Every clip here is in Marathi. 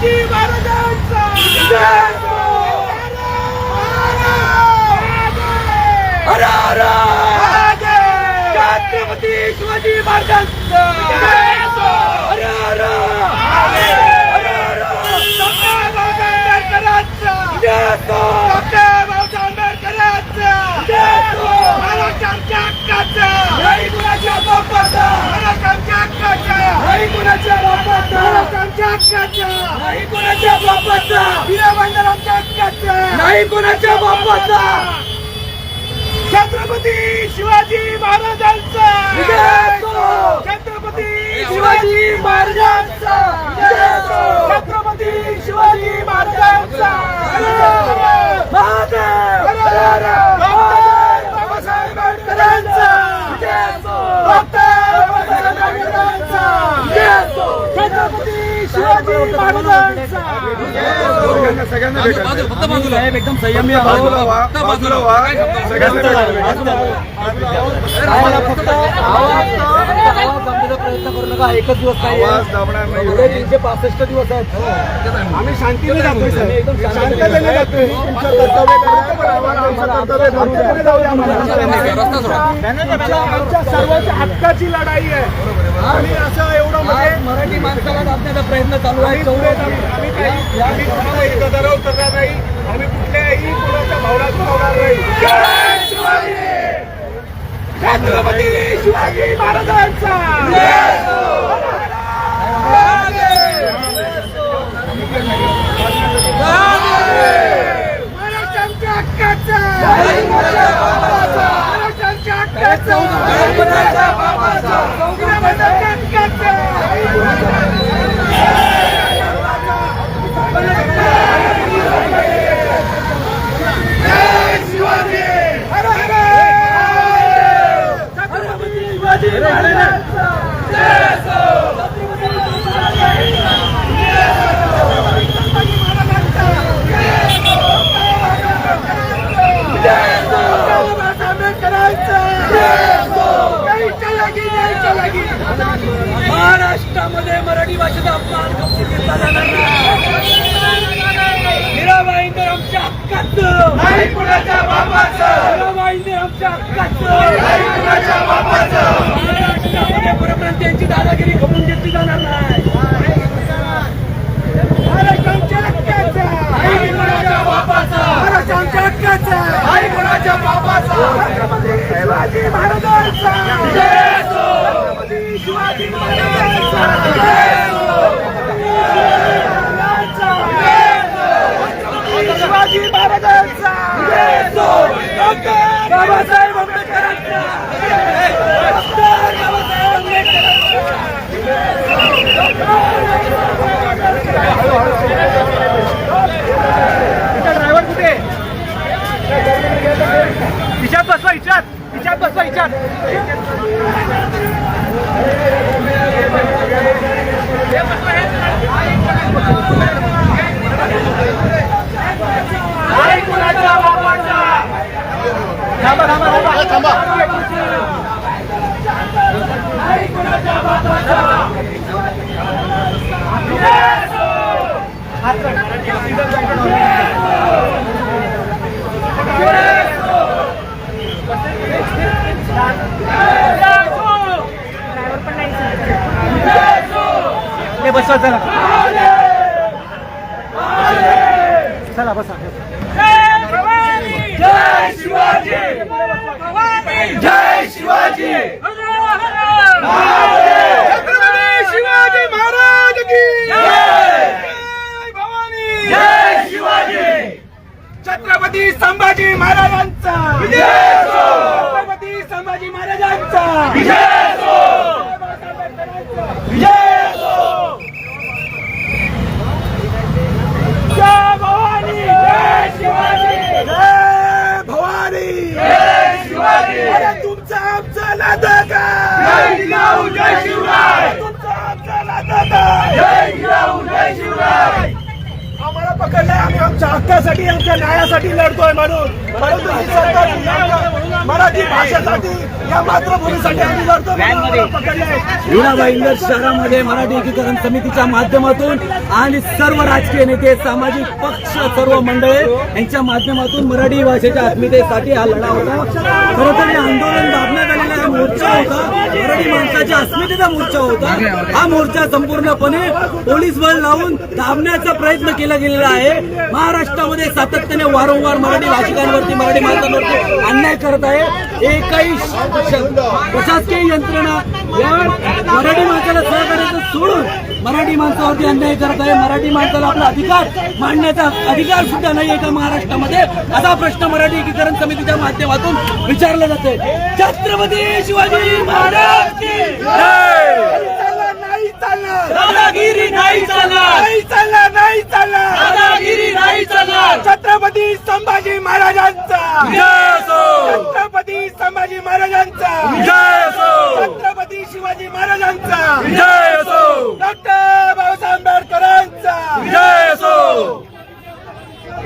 शिवाजी महाराजांचा. हर हर. छत्रपती शिवाजी महाराजांचा. नाही कुणाच्या बापाचा. महाराष्ट्राच्या हक्काचा. नाही कुणाच्या बापाचा. कुणाच्या बापाचा वीरबंधनाच्या हक्काचा. नाही कुणाच्या बापाचा. छत्रपती शिवाजी महाराजांचा. छत्रपती शिवाजी महाराजांचा. छत्रपती शिवाजी महाराजांचा. महादेव बाबासाहेब आंबेडकरांचा डॉक्टर बाबासाहेब आंबेडकरांचा छत्रपती शिवाजी महाराजांचा सगळ्यांना बाजूला एकदम संयमी बाजूला फक्त बाजूला व्हा. सगळ्यांना भेटायचं. फक्त आवाज आवाज दाबण्याचा प्रयत्न करू नका. एकच दिवस नाही. तीनशे पासष्ट दिवस आहेत. आम्ही शांतीने जातोय. एकदम शांततेने जातोय. आमच्या सर्वांच्या हक्काची लढाई आहे. आम्ही असं एवढं म्हणजे मराठी माणसाला दाबण्याचा प्रयत्न चालू आहे. आम्ही काही आम्ही कोणाला गदारोळ करणार नाही? आम्ही कुठल्याही कोणाच्या भावना दुखावणार नाही. छत्रपती शिवाजी महाराजांचा! हक्काचा! महाराजांच्या हक्काचा वीरबंधनाच्या हक्काचा हर हर छत्रपती शिवाजी महाराजांचा महाराष्ट्रामध्ये मराठी भाषेचा अपमान कधी घेतला जाणार नाही मीराबाईंदर आमच्या हक्काचं नाही कुणाच्या बापाचं मीराबाईंदर आमच्या दादागिरी करून घेतली जाणार नाही महाराष्ट्राच्या हक्काचं आई कुणाच्या बापाचं महाराष्ट्राच्या हक्काचं नाही कुणाच्या बापाचं शिवाजी महाराजांचा शिवाजी महाराजांचा शिवाजी महाराजांचा बाबासाहेब आंबेडकरांचा डॉक्टर बसवा बसवा थांबा थांबा. बसवा चला. चला बसा. जय शिवाजी. जय शिवाजी। छत्रपती शिवाजी महाराज की जय शिवाजी। छत्रपती संभाजी महाराजांचा विजय जय भवानी जय शिवाजी जय भवानी जय शिवाजी अरे तुमचं आमचं नातं काय जय जिजाऊ जय शिवराय तुमचं आमचं नातं काय जय जिजाऊ जय शिवराय आम्हाला पकडलंय आम्ही आमच्या हक्काची हक्कासाठी आमच्या न्यायासाठी लढतोय म्हणून. परंतु ही सरकार मराठी भाषेसाठी या मातृभूमीसाठी आम्ही शहरामध्ये मराठी एकीकरण समितीच्या माध्यमातून आणि सर्व राजकीय नेते सामाजिक पक्ष सर्व मंडळे यांच्या माध्यमातून मराठी भाषेच्या अस्मितेसाठी हा लढा होता. खरं तर हे आंदोलन दाबण्यात आलेला हा मोर्चा होता. मराठी माणसाच्या अस्मितेचा मोर्चा होता. हा मोर्चा संपूर्णपणे पोलीस बळ लावून थांबण्याचा प्रयत्न केला गेलेला आहे. महाराष्ट्रामध्ये सातत्याने वारंवार मराठी भाषिकांवरती मराठी माणसांवरती अन्याय करत आहे. एकही प्रशासकीय यंत्रणा या मराठी माणसाला सहकार्याचं सोडून मराठी माणसावरती अन्याय करत आहे. मराठी माणसाला आपला अधिकार मांडण्याचा अधिकार सुद्धा नाही एका महाराष्ट्रामध्ये. असा प्रश्न मराठी एकीकरण समितीच्या माध्यमातून विचारला जातोय. छत्रपती शिवाजी महाराज की नाही चालणार दादागिरी नाही चालणार. नाही चालणार नाही चालणार. दादागिरी नाही चालणार. छत्रपती संभाजी महाराजांचा! छत्रपती संभाजी महाराजांचा! छत्रपती शिवाजी महाराजांचा! डॉक्टर बाबासाहेब आंबेडकरांचा. जय असो!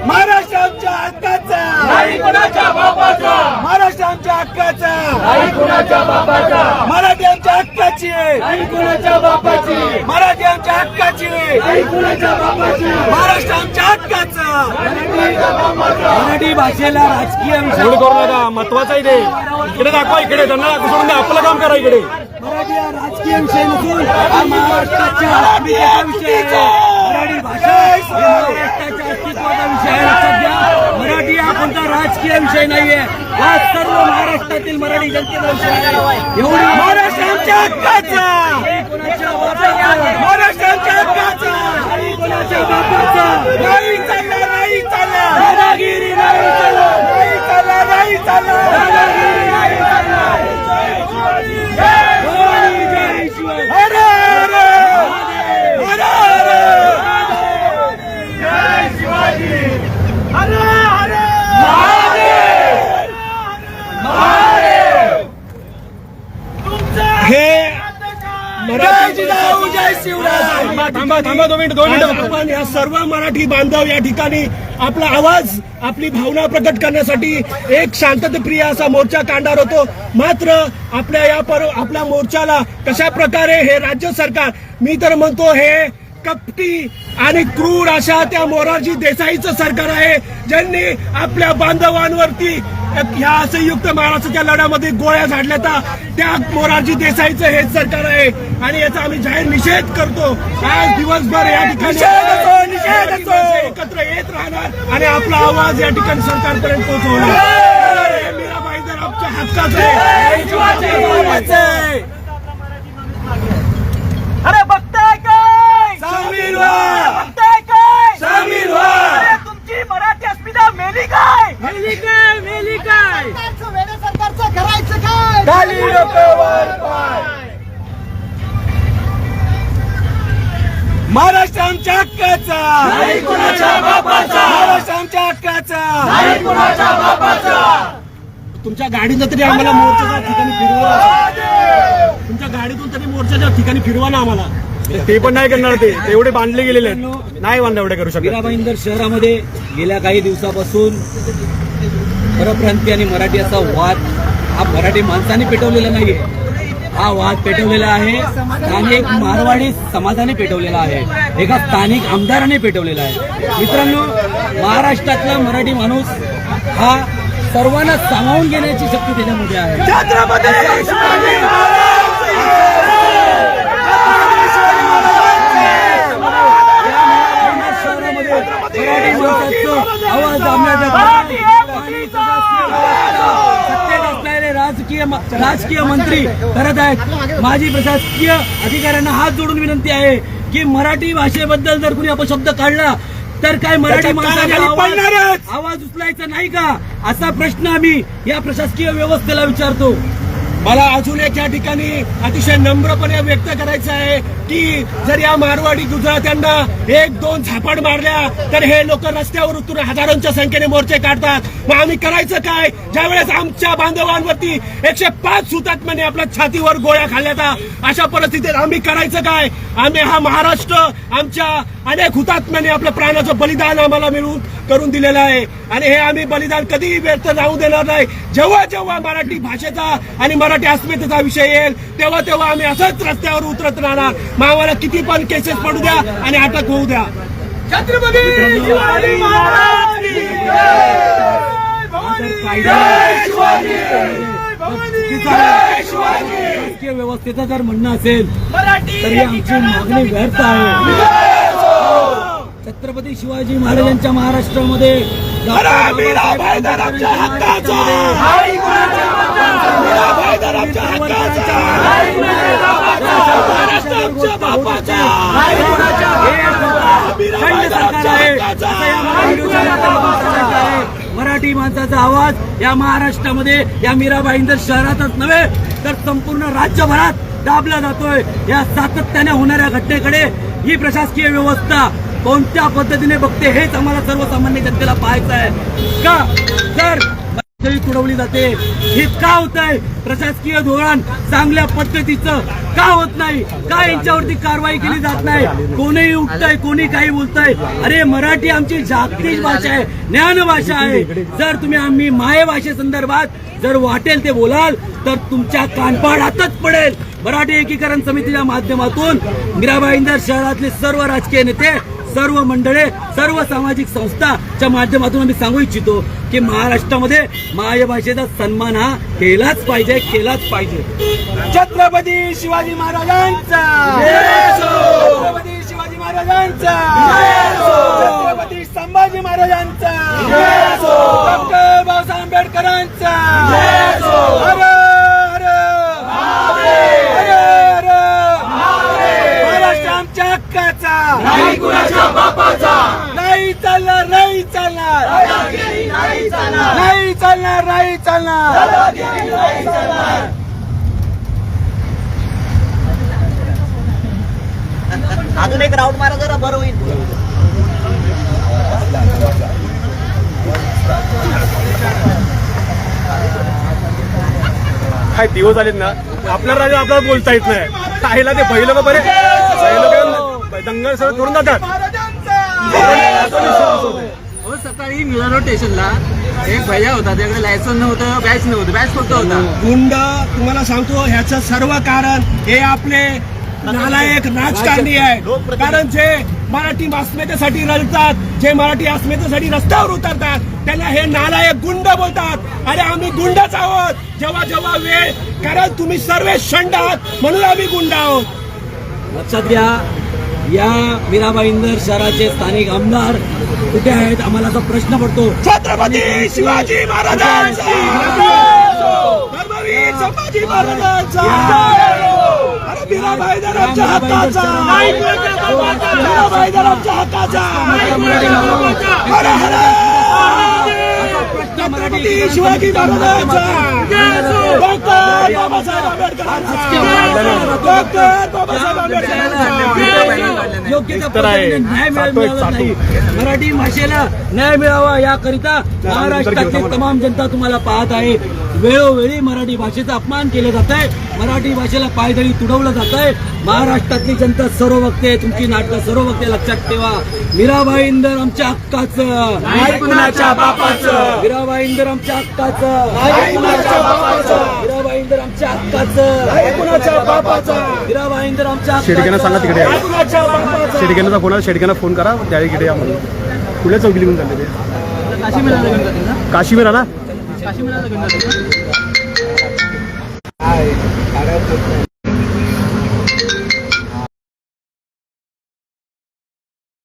महाराष्ट्र आमच्या हक्काचा. नाही कोणाच्या बापाचा. महाराष्ट्र आमच्या हक्काचा. नाही कोणाच्या बापाचा. मराठी आमच्या हक्काची. नाही कोणाच्या बापाची. मराठी आमच्या हक्काची. नाही कोणाच्या बापाची. महाराष्ट्र आमच्या हक्काचा मराठी भाषेला राजकीय महत्त्वाचा ते. इकडे दाखवा इकडे. त्यांना आपलं काम करा इकडे. मराठी हा राजकीय विषय नसून हा महाराष्ट्राच्या विषय. मराठी भाषा. महाराष्ट्राच्या अस्तित्वाचा विषय लक्षात घ्या. राजकीय विषय नाहीये. हा सर्व महाराष्ट्रातील मराठी जनतेचा विषय आहे. एवढी महाराष्ट्र आमच्या हक्काचा. नाही कोणाच्या महाराष्ट्र आमच्या हक्काचा. कोणाच्या बापाचा नाही नाही दादागिरी नाही नाही नाही दादागिरी नाही जय शिवाजी. थांबा दोन मिनिट दोन मिनिट. आपण या सर्व मराठी बांधव या ठिकाणी आपला आवाज आपली भावना प्रकट करण्यासाठी एक शांततेप्रिय असा मोर्चा काढणार होतो. मात्र आपल्या या पर आपल्या मोर्चाला कशा प्रकारे हे राज्य सरकार मी तर म्हणतो हे कपटी आणि क्रूर अशा त्या मोरारजी देसाईचं सरकार आहे ज्यांनी आपल्या बांधवांवरती ह्या संयुक्त महाराष्ट्राच्या लढ्यामध्ये गोळ्या झाडल्या त्या त्या मोरारजी देसाईचं हे सरकार आहे. आणि याचा आम्ही जाहीर निषेध करतो. आज दिवसभर या ठिकाणी एकत्र येत राहणार आणि आपला आवाज या ठिकाणी सरकारपर्यंत पोहोचवणार. मीराबाई तर आमच्या हक्काचं आहे अरे बघताय काय सामील व्हा बघताय काय सामील व्हा अरे तुमची मराठी अस्मिता मेली काय मेली काय मेली काय सरकारचं करायचं काय? खाली डोकं वर पाय. महाराष्ट्र आमच्या हक्काचा. नाही कुणाच्या बापाचा. महाराष्ट्र आमच्या हक्काचा. नाही कुणाच्या बापाचा. तुमच्या गाडीनं तरी आम्हाला मोर्चाच्या ठिकाणी फिरवा. तुमच्या गाडीतून तरी मोर्चाच्या ठिकाणी फिरवा ना आम्हाला. ते पण नाही करणार ते. तेवढे बांधले गेलेले आहेत. नाही बांधले एवढे करू शकत. मीराबाईंदर शहरामध्ये गेल्या काही दिवसापासून परप्रांती आणि मराठी असा वाद हा मराठी माणसाने पेटवलेला नाहीये. हा वाद पेटवलेला आहे. स्थानिक मारवाडी समाजाने पेटवलेला आहे. एका स्थानिक आमदाराने पेटवलेला आहे. मित्रांनो महाराष्ट्रातला मराठी माणूस हा सर्वांना सामावून घेण्याची शक्ती त्याच्यामध्ये आहे छत्रपती शिवाजी शहरामध्ये मराठी माणसाचं आवाज सत्तेत राजकीय राजकीय मंत्री करत आहेत माझी प्रशासकीय अधिकाऱ्यांना हात जोडून विनंती आहे की मराठी भाषेबद्दल जर कुणी अपशब्द काढला तर काय मराठी माणसाला आवाज उचलायचा नाही का? असा प्रश्न आम्ही या प्रशासकीय व्यवस्थेला विचारतो. मला अजून एक या ठिकाणी अतिशय नम्रपणे व्यक्त करायचं आहे की जर या मारवाडी गुजरात्यांना एक दोन झापड मारल्या तर हे लोक रस्त्यावर उतरून हजारोंच्या संख्येने मोर्चे काढतात. मग आम्ही करायचं काय? ज्यावेळेस आमच्या बांधवांवरती एकशे पाच हुतात्म्याने आपल्या छातीवर गोळ्या खाल्ल्या अशा परिस्थितीत आम्ही करायचं काय? आम्ही हा महाराष्ट्र आमच्या अनेक हुतात्म्यांनी आपलं प्राणाचं बलिदान आम्हाला मिळवून करून दिलेलं आहे. आणि हे आम्ही बलिदान कधीही व्यर्थ जाऊ देणार नाही. जेव्हा जेव्हा मराठी भाषेचा आणि मराठी अस्मितेचा विषय येईल तेव्हा तेव्हा आम्ही असंच रस्त्यावर उतरत राहणार. मग आम्हाला किती पण केसेस पडू द्या आणि अटक होऊ द्या. छत्रपती व्यवस्थेचं जर म्हणणं असेल तर आमची मागणी व्यर्थ आहे. छत्रपती शिवाजी महाराजांच्या महाराष्ट्रामध्ये मराठी माणसाचा आवाज या महाराष्ट्रामध्ये या मीराबाईंदर शहरातच नव्हे तर संपूर्ण राज्यभरात दाबला जातोय. या सातत्याने होणाऱ्या घटनेकडे ही प्रशासकीय व्यवस्था कोणत्या पद्धतीने बघते हेच आम्हाला सर्वसामान्य जनतेला पाहायचं आहे. का? तर तुडवली जाते. हे का होत आहे प्रशासकीय धोरण चांगल्या पद्धतीचं का होत नाही? का यांच्यावरती कारवाई केली जात नाही? कोणीही उठतंय कोणी काही बोलतंय? अरे मराठी आमची जागतिक भाषा आहे ज्ञान भाषा आहे. जर तुम्ही आम्ही माय भाषेसंदर्भात जर वाटेल ते बोलाल तर तुमच्या कानपाडातच पडेल. मराठी एकीकरण समितीच्या माध्यमातून मीराबाईंदर शहरातले सर्व राजकीय नेते सर्व मंडळे सर्व सामाजिक संस्थाच्या माध्यमातून आम्ही सांगू इच्छितो की महाराष्ट्रामध्ये मायभाषेचा सन्मान हा केलाच पाहिजे केलाच पाहिजे. छत्रपती शिवाजी महाराजांचा! छत्रपती शिवाजी महाराजांचा! छत्रपती संभाजी महाराजांचा! डॉक्टर बाबासाहेब आंबेडकरांचा हर हर हर हर महाराष्ट्र आमच्या हक्काचा नाही कुणाच्या बापाचा. नाही चालणार नाही चालणार. नाही चालणार नाही चालणार. अजून एक राऊंड मारा जरा बरं होईल. काय दिवस आलेत ना? आपल्या राजा आपल्याला बोलता येत नाही. काहीला ते पहिलं का बरे. पहिलं दंगल सगळं करून जातात. हो सकाळी मिरानो स्टेशनला. एक भैया होता त्याकडे लायसन नव्हतं बॅच नव्हतं बॅच फक्त होता. गुंड तुम्हाला सांगतो ह्याचं सर्व कारण हे आपले नालायक राजकारणी आहे. कारण जे मराठी अस्मितेसाठी रडतात जे मराठी अस्मितेसाठी रस्त्यावर उतरतात त्यांना हे नालायक गुंड बोलतात. अरे आम्ही गुंडच आहोत. जेव्हा जेव्हा वेळ कारण तुम्ही सर्व शंड आहात म्हणून आम्ही गुंड आहोत. लक्षात घ्या या मीराबाईंदर शहराचे स्थानिक आमदार कुठे आहेत? आम्हाला असा प्रश्न पडतो. छत्रपती शिवाजी शिवाजी महाराजांचा! डॉक्टर बाबासाहेब आंबेडकरांचा! डॉक्टर बाबासाहेब आंबेडकरांचा! योग्य त्या. पद्धतीने न्याय मिळाला नाही. मराठी भाषेला न्याय मिळावा याकरिता महाराष्ट्रातली तमाम जनता तुम्हाला पाहत आहे. वेळोवेळी मराठी भाषेचा अपमान केला जात आहे मराठी भाषेला पायदळी तुडवलं जात आहे महाराष्ट्रातली जनता सर्व बघते तुमची नाटकं सर्व बघते लक्षात ठेवा. मीराबाई इंदर आमच्या हक्काचं. बापाचं. मीराबाई इंदर आमच्या हक्काचं. मीराबाई इंदर आमच्या हक्काचं. नाही कुणाच्या बापाचा. मीराबाई इंदर आमच्या सांगा तिकडे बापाचा शेडक्यांना कोणाला शेडक्यांना फोन करा त्या इकडे या म्हणून. कुठल्या चौकीला घेऊन चालले ते? काश्मीरला लग्न